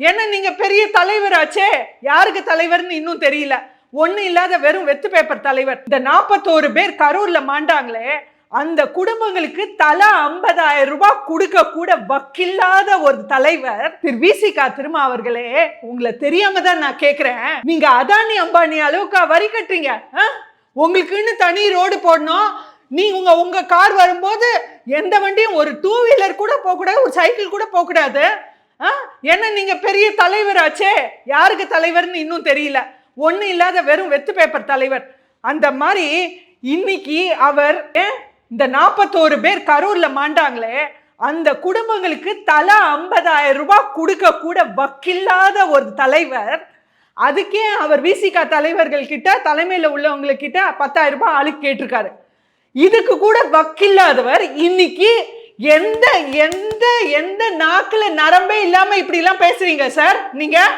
ஏன்னா நீங்க பெரிய தலைவராச்சே? யாருக்கு தலைவர்னு இன்னும் தெரியல. ஒன்றும் இல்லாத வெறும் வெத்து பேப்பர் தலைவர். இந்த நாற்பத்தோரு பேர் கரூர்ல மாண்டாங்களே அந்த குடும்பங்களுக்கு தலா ஐம்பதாயிரம் ரூபாய் கொடுக்க கூட வக்கில்லாத ஒரு தலைவர் திரு விசிகா திருமா அவர்களே உங்களை தெரியாம தான் நான் கேக்குறேன். நீங்க அதானி அம்பானி அளவுக்கா வரி கட்டுறீங்க ஆ? உங்களுக்குன்னு தனி ரோடு போடணும். நீ உங்க உங்க கார் வரும்போது எந்த வண்டியும் ஒரு டூ வீலர் கூட போக கூடாது ஒரு சைக்கிள் கூட போக கூடாது ஆ? ஏன்னா நீங்க பெரிய தலைவராச்சே? யாருக்கு தலைவர்னு இன்னும் தெரியல. ஒன்றும் இல்லாத வெறும் வெத்து பேப்பர் தலைவர். அந்த மாதிரி இன்னைக்கு அவர் இந்த நாற்பத்தோரு பேர் கரூர்ல மாண்டாங்களே அந்த குடும்பங்களுக்கு தலா ஐம்பதாயிரம் ரூபாய் கொடுக்க கூட வக்கில்லாத ஒரு தலைவர் அதுக்கே அவர் விசிகா தலைவர்கள் கிட்ட தலைமையில் உள்ளவங்களுக்கு கிட்ட பத்தாயிரம் ரூபாய் ஆளுக்கு கேட்டிருக்காரு. இதுக்கு கூட வக்கில்லாதவர் இன்னைக்கு எந்த எந்த எந்த நாக்கில் நரம்பே இல்லாமல் இப்படிலாம் பேசுறீங்க சார்? நீங்கள்